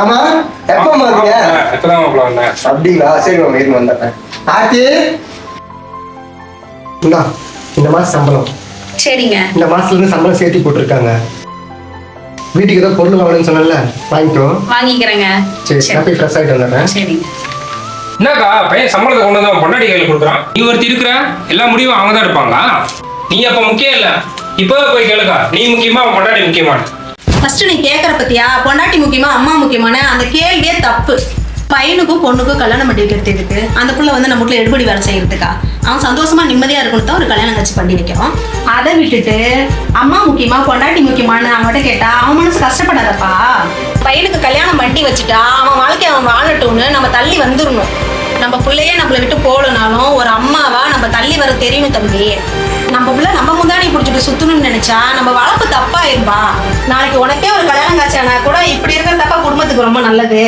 ஆமா? எப்போ வரீங்க இப்பதான் மாப்பிள்ள வந்தேன். அப்படிங்களா? சரி மாமா இருந்து வந்துட்டேன் ஆர்த்தி? இந்தா இந்த மாசம் சம்பளம். சரிங்க. இந்த மாசத்துல இருந்து சம்பளம் சேர்த்து போட்டிருக்காங்க. வீட்டுக்கு ஏதோ பொருள் வாங்கணும்னு சொன்னல வாங்கிக்கோ. வாங்கிக்கிறேங்க. சரி நான் போய் ஃப்ரெஷ் ஆகிட்டு வந்துடுறேன். சரிங்க. என்னக்கா பையன் சம்பளத்தை கொண்டு வந்து பொண்டாட்டி கையில் கொடுக்குறான். நீ ஒருத்தி இருக்கிற எல்லா முடிவும் அவங்க தான் எடுப்பாங்களா? நீ அப்ப முக்கியம் இல்ல. இப்பவே போய் கேளுக்கா. நீ முக்கியமா அவன் பொண்டாட்டி முக்கியமான ஃபர்ஸ்ட் நீ கேட்கற பத்தியா? பொண்டாட்டி முக்கியமா அம்மா முக்கியமான? அந்த கேள்வியே தப்பு. பையனுக்கும் பொண்ணுக்கும் கல்யாணம் பண்ணி வைக்கிறதுக்கு அந்த புள்ள வந்து நம்ம வீட்டுல எடுபடி வேலை செய்யறதுக்கா? அவன் சந்தோஷமா நிம்மதியா இருக்கணும் தான் ஒரு கல்யாணம் கட்சி பண்ணி வைக்கிறோம். அதை விட்டுட்டு அம்மா முக்கியமா பொண்டாட்டி முக்கியமான்னு அவன்கிட்ட கேட்டா அவன் மனசு கஷ்டப்படாதப்பா? பையனுக்கு கல்யாணம் பண்ணி வச்சுட்டா அவன் வாழ்க்கை அவன் வாழட்டும்னு நம்ம தள்ளி வந்துடணும் நம்ம பிள்ளையே நம்மளை விட்டு போகலனாலும் ஒரு அம்மாவா நம்ம தள்ளி வர தெரியணும் தம்பி. நம்ம பிள்ளை நம்ம முந்தானி பிடிச்சிட்டு சுத்தணும்னு நினைச்சா நம்ம வளர்ப்பு தப்பாயிருப்பா நாளைக்கு உனக்கே ஒரு கல்யாணம் காய்ச்சானா கூட இப்படி இருக்கிற தப்பா குடும்பத்துக்கு ரொம்ப நல்லது.